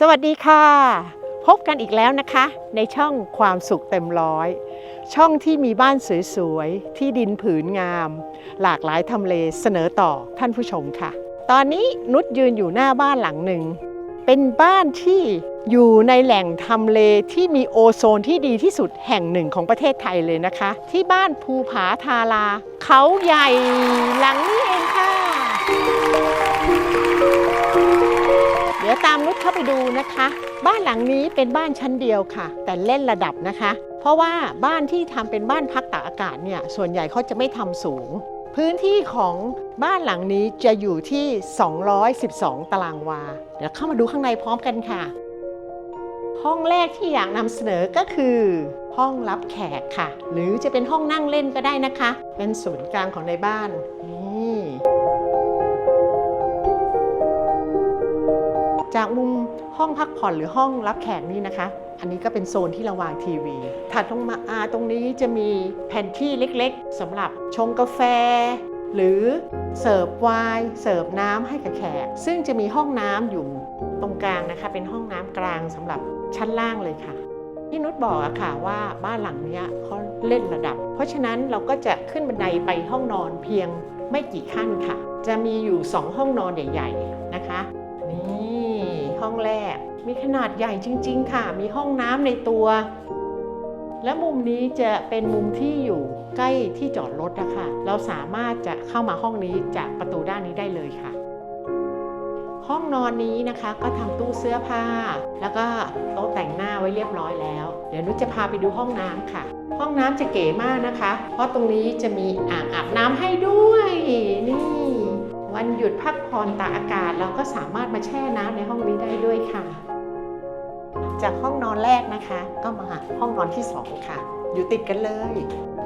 สวัสดีค่ะ พบกันอีกแล้วนะคะ ในช่องความสุขเต็มร้อย ช่องที่มีบ้านสวยๆ ที่ดินผืนงาม หลากหลายทำเลเสนอต่อท่านผู้ชมค่ะ ตอนนี้นุชยืนอยู่หน้าบ้านหลังหนึ่ง เป็นบ้านที่อยู่ในแหล่งทำเลที่มีโอโซนที่ดีที่สุดแห่งหนึ่งของประเทศไทยเลยนะคะ ที่บ้านภูผาทาราเขาใหญ่หลังนี้เองค่ะ ดี๋ยวตามนุชเข้าไปดูนะคะ บ้านหลังนี้เป็นบ้านชั้นเดียวค่ะ แต่เล่นระดับนะคะ เพราะว่าบ้านที่ทำเป็นบ้านพักตากอากาศเนี่ยส่วนใหญ่เขาจะไม่ทำสูง พื้นที่ของบ้านหลังนี้จะอยู่ที่ 212 ตารางวา เดี๋ยวเข้ามาดูข้างในพร้อมกันค่ะ ห้องแรกที่อยากนำเสนอก็คือ ห้องรับแขกค่ะ หรือจะเป็นห้องนั่งเล่นก็ได้นะคะ เป็นศูนย์กลางของในบ้าน จากมุมห้องพักผ่อนหรือห้องรับแขกนี่นะคะ อันนี้ก็เป็นโซนที่เราวางทีวี ถัดลงมาอาตรงนี้จะมีแผ่นที่เล็กๆสำหรับชงกาแฟ หรือเสิร์ฟไวน์เสิร์ฟน้ำให้กับแขก ซึ่งจะมีห้องน้ำอยู่ตรงกลางนะคะ เป็นห้องน้ำกลางสำหรับชั้นล่างเลยค่ะที่นุชบอกอะค่ะว่าบ้านหลังนี้เขาเล่นระดับ เพราะฉะนั้นเราก็จะขึ้นบันไดไปห้องนอนเพียงไม่กี่ขั้นค่ะ จะมีอยู่ 2 ห้องนอนใหญ่ ๆ นะคะ ห้องแรก มีขนาดใหญ่จริง ๆ ค่ะ มีห้องน้ำในตัว และมุมนี้จะเป็นมุมที่อยู่ใกล้ที่จอดรถนะคะเราสามารถจะเข้ามาห้องนี้จากประตูด้านนี้ได้เลยค่ะ ห้องนอนนี้นะคะก็ทำตู้เสื้อผ้า แล้วก็โต๊ะแต่งหน้าไว้เรียบร้อยแล้ว เดี๋ยวนุชจะพาไปดูห้องน้ำค่ะ ห้องน้ำจะเก๋มากนะคะ เพราะตรงนี้จะมีอ่างอาบน้ำให้ ยุดพักผ่อนตากอากาศ เราก็สามารถมาแช่น้ำในห้องนี้ได้ด้วยค่ะ จากห้องนอนแรกนะคะ ก็มาห้องนอนที่สองค่ะ อยู่ติดกันเลย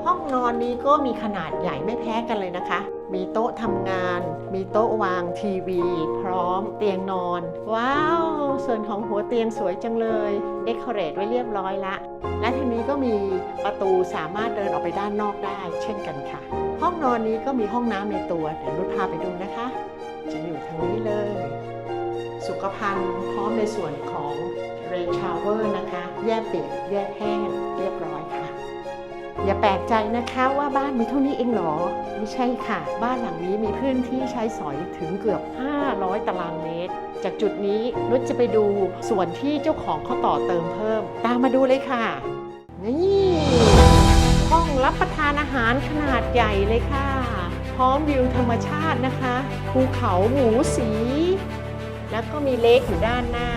ห้องนอนนี้ก็มีขนาดใหญ่ไม่แพ้กันเลยนะคะ มีโต๊ะทำงาน มีโต๊ะวางทีวี พร้อมเตียงนอน ว้าว ส่วนของหัวเตียงสวยจังเลยเดคอเรทไว้เรียบร้อยละและทีนี้ก็มีประตูสามารถเดินออกไปด้านนอกได้ เช่นกันค่ะ ห้องนอนนี้ก็มีห้องน้ำในตัว เดี๋ยวนุชพาไปดูนะคะ จะอยู่ทางนี้เลย สุขภัณฑ์พร้อมในส่วนของเรนชาวเวอร์นะคะ แยกเปียกแยกแห้งเรียบร้อยค่ะ อย่าแปลกใจนะคะว่าบ้านมีเท่านี้เองหรอ ไม่ใช่ค่ะ บ้านหลังนี้มีพื้นที่ใช้สอยถึงเกือบ 500 ตารางเมตร จากจุดนี้นุชจะไปดูส่วนที่เจ้าของเขาต่อเติมเพิ่ม ตามมาดูเลยค่ะ นี่ ห้องรับประทานอาหารขนาดใหญ่เลยค่ะ พร้อมวิวธรรมชาตินะคะ ภูเขาหมูสี แล้วก็มีเลคอยู่ด้านหน้า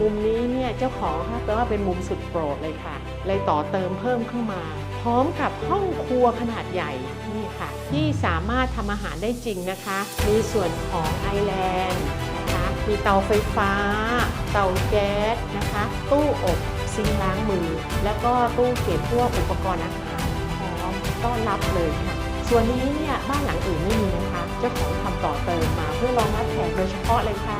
มุมนี้เนี่ยเจ้าของค่ะแปลว่าเป็นมุมสุดโปรดเลยค่ะ เลยต่อเติมเพิ่มเข้ามา พร้อมกับห้องครัวขนาดใหญ่นี่ค่ะ ที่สามารถทำอาหารได้จริงนะคะ มีส่วนของไอแลนด์นะคะมีเตาไฟฟ้า เตาแก๊สนะคะ ตู้อบซิงล้างมือ แล้วก็ตู้เก็บพวกอุปกรณ์อาหาร ต้อนรับเลยค่ะ ส่วนนี้เนี่ยบ้านหลังอื่นไม่มีนะคะ เจ้าของทำต่อเติมมาเพื่อรองรับแขกโดยเฉพาะเลยค่ะ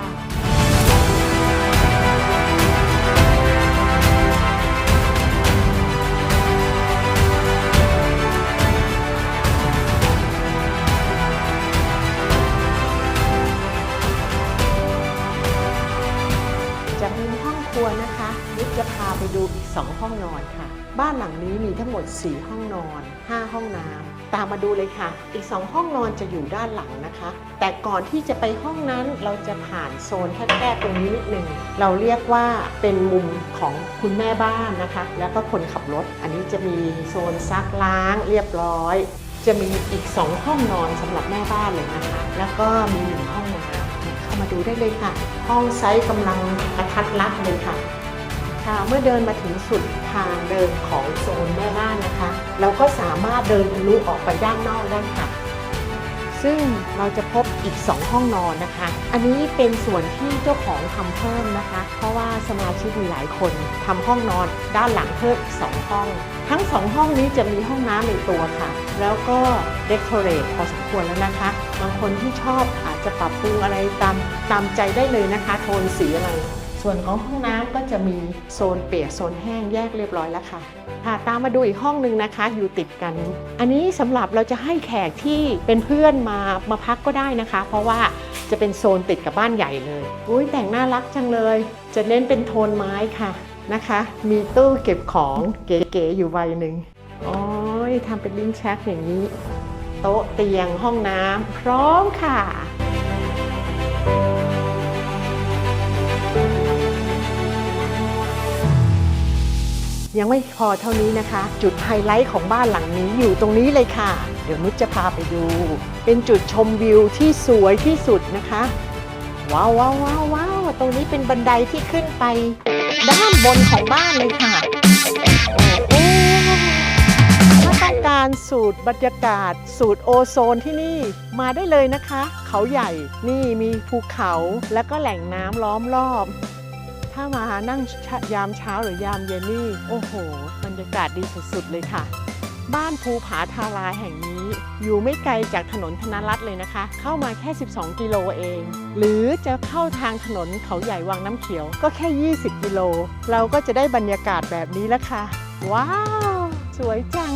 ทั้งหมด 4 ห้องนอน 5 ห้องน้ำตามมาดูเลยค่ะ อีก 2 ห้องนอนจะอยู่ด้านหลังนะคะ แต่ก่อนที่จะไปห้องนั้นเราจะผ่านโซนแคบๆตรงนี้นิดหนึ่งเราเรียกว่าเป็นมุมของคุณแม่บ้านนะคะ แล้วก็คนขับรถ อันนี้จะมีโซนซักล้างเรียบร้อย จะมีอีก 2 ห้องนอนสำหรับแม่บ้านเลยนะคะ แล้วก็มีหนึ่งห้องน้ำเข้ามาดูได้เลยค่ะ ห้องไซส์กำลังกระทัดรัดเลยค่ะค่ะเมื่อเดินมาถึงสุด ทางเดินของโซนแม่บ้านนะคะ เราก็สามารถเดินทะลุออกไปด้านนอกได้ค่ะ ซึ่งเราจะพบอีก 2 ห้องนอนนะคะ อันนี้เป็นส่วนที่เจ้าของทำเพิ่มนะคะ เพราะว่าสมาชิกมีหลายคนทำห้องนอนด้านหลังเพิ่มอีก 2 ห้อง ทั้ง 2 ห้องนี้จะมีห้องน้ำในตัวค่ะ แล้วก็เดคอเรทพอสมควรแล้วนะคะ บางคนที่ชอบอาจจะปรับปรุงอะไรตามตามใจได้เลยนะคะ โทนสีอะไร ส่วนของห้องน้ำก็จะมีโซนเปียกโซนแห้งแยกเรียบร้อยแล้วค่ะค่ะตามมาดูอีกห้องหนึ่งนะคะ อยู่ติดกัน อันนี้สำหรับเราจะให้แขกที่เป็นเพื่อนมามาพักก็ได้นะคะ เพราะว่าจะเป็นโซนติดกับบ้านใหญ่เลยอุ้ยแต่งน่ารักจังเลย จะเน้นเป็นโทนไม้ค่ะนะคะ มีตู้เก็บของเก๋ๆอยู่ใบหนึ่งโอ้ยทำเป็นลิ้นชักอย่างนี้ โต๊ะเตียงห้องน้ำพร้อมค่ะ ยังไม่พอเท่านี้นะคะ จุดไฮไลท์ของบ้านหลังนี้อยู่ตรงนี้เลยค่ะ เดี๋ยวนุชจะพาไปดู เป็นจุดชมวิวที่สวยที่สุดนะคะ ว้าวว้าวว้าววาวตรงนี้เป็นบันไดที่ขึ้นไป ด้านบนของบ้านเลยค่ะโอ้ถ้าต้องการสูตรบรรยากาศ สูตรโอโซนที่นี่มาได้เลยนะคะ เขาใหญ่นี่มีภูเขาแล้วก็แหล่งน้ำล้อมรอบ ถ้ามานั่งยามเช้าหรือยามเย็นนี่โอ้โหบรรยากาศดีสุดๆเลยค่ะ บ้านภูผาทาราแห่งนี้ อยู่ไม่ไกลจากถนนธนรัตน์เลยนะคะ เข้ามาแค่ 12 กิโลเอง หรือจะเข้าทางถนนเขาใหญ่วังน้ำเขียว ก็แค่ 20 กิโล เราก็จะได้บรรยากาศแบบนี้แล้วค่ะ ว้าว สวยจัง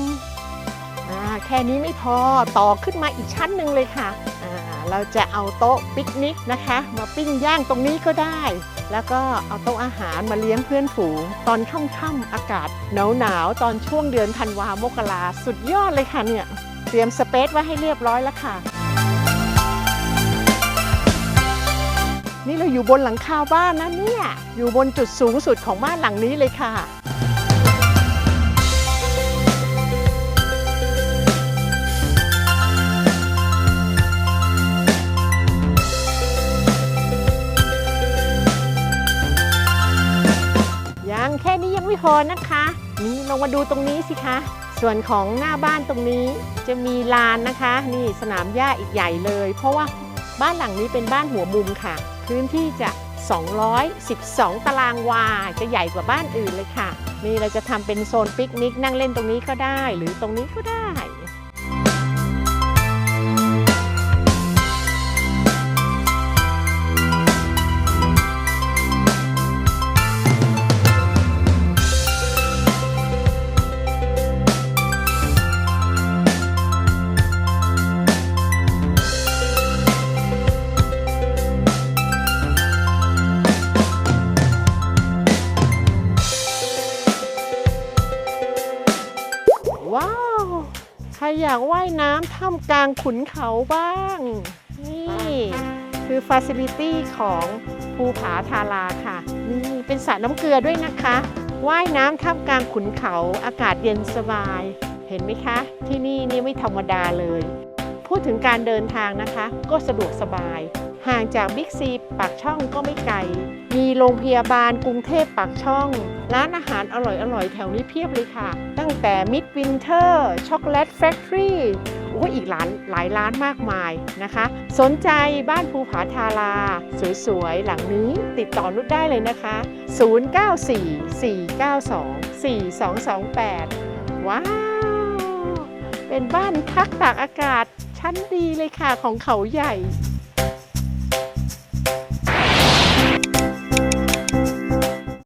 อ่าแค่นี้ไม่พอต่อขึ้นมาอีกชั้นหนึ่งเลยค่ะ เราจะเอาโต๊ะปิกนิกนะคะ มาปิ้งย่างตรงนี้ก็ได้ แล้วก็เอาโต๊ะอาหารมาเลี้ยงเพื่อนฝูง ตอนค่ำๆอากาศหนาวๆตอนช่วงเดือนธันวามกราสุดยอดเลยค่ะเนี่ย เตรียมสเปซไว้ให้เรียบร้อยแล้วค่ะ นี่เราอยู่บนหลังคาบ้านนะเนี่ย อยู่บนจุดสูงสุดของบ้านหลังนี้เลยค่ะ พอนะคะ นี่ลงมาดูตรงนี้สิคะ ส่วนของหน้าบ้านตรงนี้จะมีลานนะคะ นี่สนามหญ้าอีกใหญ่เลย เพราะว่าบ้านหลังนี้เป็นบ้านหัวมุมค่ะ พื้นที่จะ 212 ตารางวา จะใหญ่กว่าบ้านอื่นเลยค่ะ นี่เราจะทำเป็นโซนปิกนิกนั่งเล่นตรงนี้ก็ได้ หรือตรงนี้ก็ได้ อยากว่ายน้ำท่ามกลางขุนเขาบ้าง นี่คือฟาซิลิตี้ของภูผาทาราค่ะ นี่เป็นสระน้ำเกลือด้วยนะคะว่ายน้ำท่ามกลางขุนเขาอากาศเย็นสบาย เห็นไหมคะ ที่นี่นี่ไม่ธรรมดาเลย พูดถึงการเดินทางนะคะ ก็สะดวกสบาย ห่างจากบิ๊กซีปากช่องก็ไม่ไกล มีโรงพยาบาลกรุงเทพปากช่อง ร้านอาหารอร่อยๆ แถวนี้เพียบเลยค่ะ ตั้งแต่มิดวินเทอร์ช็อกโกแลตแฟคทอรี่โอ้อีกร้านหลายร้านมากมายนะคะ สนใจบ้านภูผาทารา สวยๆ หลังนี้ติดต่อนุชได้เลยนะคะ 0944924228 ว้าว เป็นบ้านพักตากอากาศชั้นดีเลยค่ะของเขาใหญ่